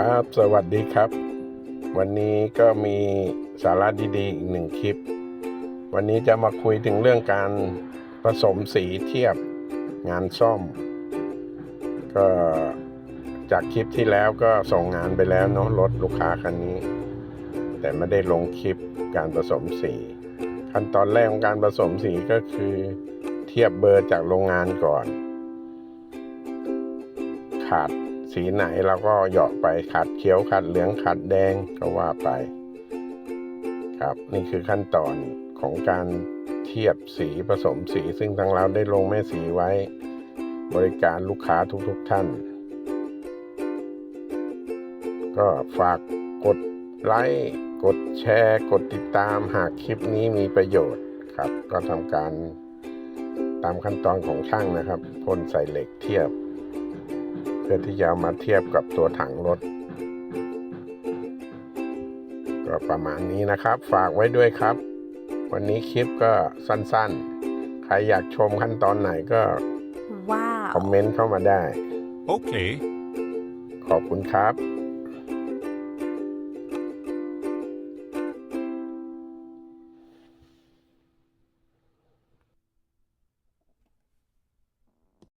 ครับ สวัสดีครับ วันนี้ก็มีสาระดีๆอีกหนึ่งคลิป วันนี้จะมาคุยถึงเรื่องการผสมสีเทียบงานซ่อม ก็จากคลิปที่แล้วก็ส่งงานไปแล้วเนาะรถลูกค้าคันนี้ แต่ไม่ได้ลงคลิปการผสมสี ขั้นตอนแรกของการผสมสีก็คือเทียบเบอร์จากโรงงานก่อน ขาด สีไหนเราก็เหยาะไปขาดเขียวขาดเหลืองขาดแดงก็ว่าไป ครับนี่คือขั้นตอนของการเทียบสีผสมสี ซึ่งทางเราได้ลงแม่สีไว้ บริการลูกค้าทุกๆทท่าน ก็ฝากกดไลค์กดแชร์ กดติดตามหากคลิปนี้มีประโยชน์ครับ ก็ทำการตามขั้นตอนของช่างนะครับพ่นใส่เหล็กเทียบ เพื่อที่จะเอามาเทียบกับตัวถังรถ ก็ประมาณนี้นะครับ ฝากไว้ด้วยครับ วันนี้คลิปก็สั้นๆ ใครอยากชมขั้นตอนไหนก็ว้าวคอมเมนต์เข้ามาได้ Okay. ขอบคุณครับ